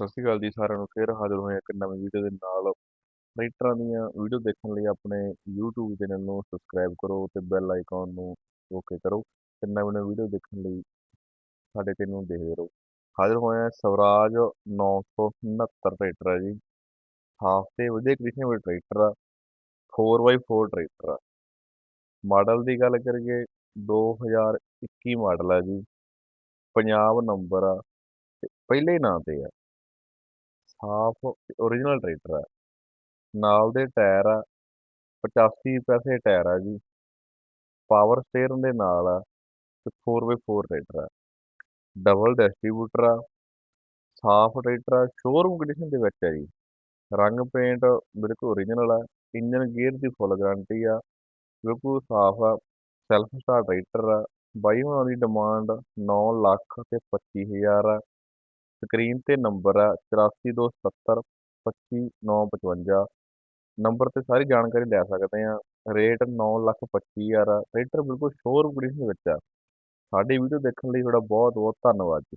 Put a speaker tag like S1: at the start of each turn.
S1: ਸਤਿ ਸ਼੍ਰੀ ਅਕਾਲ ਜੀ ਸਾਰਿਆਂ ਨੂੰ, ਫੇਰ ਹਾਜ਼ਰ ਹੋਏ ਇੱਕ ਨਵੀਂ ਵੀਡੀਓ ਦੇ ਨਾਲ। ਟਰੈਕਟਰਾਂ ਦੀਆਂ ਵੀਡੀਓ ਦੇਖਣ ਲਈ ਆਪਣੇ YouTube ਚੈਨਲ ਨੂੰ ਸਬਸਕ੍ਰਾਈਬ ਕਰੋ ਤੇ ਬੈਲ ਆਈਕਨ ਨੂੰ ਓਕੇ ਕਰੋ ਤੇ ਨਵੀਂ ਨਵੀਂ ਵੀਡੀਓ ਦੇਖਣ ਲਈ ਸਾਡੇ ਚੈਨਲ ਨੂੰ ਦੇਖਦੇ ਰਹੋ। ਹਾਜ਼ਰ ਹੋਏ ਹਾਂ ਸਵਰਾਜ 969 ਟਰੈਕਟਰ ਆ ਜੀ। ਹਾਫ ਤੇ ਵਧੀਆ ਕੰਡੀਸ਼ਨ ਵਿੱਚ ਟਰੈਕਟਰ ਆ। 4x4 ਟਰੈਕਟਰ ਆ। ਮਾਡਲ ਦੀ ਗੱਲ ਕਰੀਏ 2021 ਮਾਡਲ ਆ ਜੀ। ਪੰਜਾਬ ਨੰਬਰ ਆ ਤੇ ਪਹਿਲੇ ਨਾਂ ਤੇ ਆ। ਸਾਫ਼ ਓਰੀਜਨਲ ਟਰੈਕਟਰ ਆ ਨਾਲ ਦੇ ਟਾਇਰ ਆ 85 ਪੈਸੇ ਟਾਇਰ ਆ ਜੀ। ਪਾਵਰ ਸਟੀਅਰਿੰਗ ਦੇ ਨਾਲ ਆ ਤੇ 4x4 ਟਰੈਕਟਰ ਆ। ਡਬਲ ਡਿਸਟ੍ਰੀਬਿਊਟਰ ਆ ਸਾਫ਼ ਟਰੈਕਟਰ ਆ ਸ਼ੋਰੂਮ ਕੰਡੀਸ਼ਨ ਦੇ ਵਿੱਚ ਆ ਜੀ। ਰੰਗ ਪੇਂਟ ਬਿਲਕੁਲ ਓਰੀਜਨਲ ਆ ਇੰਜਨ ਗੇਅਰ ਦੀ ਫੁੱਲ ਗਾਰੰਟੀ ਆ, ਬਿਲਕੁਲ ਸਾਫ਼ ਆ ਸੈਲਫ ਸਟਾਰਟ ਟਰੈਕਟਰ ਆ। ਬਾਈ ਹੁਣਾਂ ਦੀ ਡਿਮਾਂਡ 9 ਲੱਖ ਤੇ 25000 ਆ। ਸਕਰੀਨ ਤੇ ਨੰਬਰ ਆ 8427 25955 ਨੰਬਰ ਤੇ ਸਾਰੀ ਜਾਣਕਾਰੀ ਲੈ ਸਕਦੇ ਆ ਰੇਟ ਨੌ ਲੱਖ ਪੱਚੀ ਹਜ਼ਾਰ ਆ। ਟਰੈਕਟਰ ਬਿਲਕੁਲ ਸ਼ੋਰੂਮ ਕੰਡੀਸ਼ਨ ਵਿੱਚ ਆ। ਸਾਡੀ ਵੀਡੀਓ ਦੇਖਣ ਲਈ ਤੁਹਾਡਾ ਬਹੁਤ ਬਹੁਤ ਧੰਨਵਾਦ ਜੀ।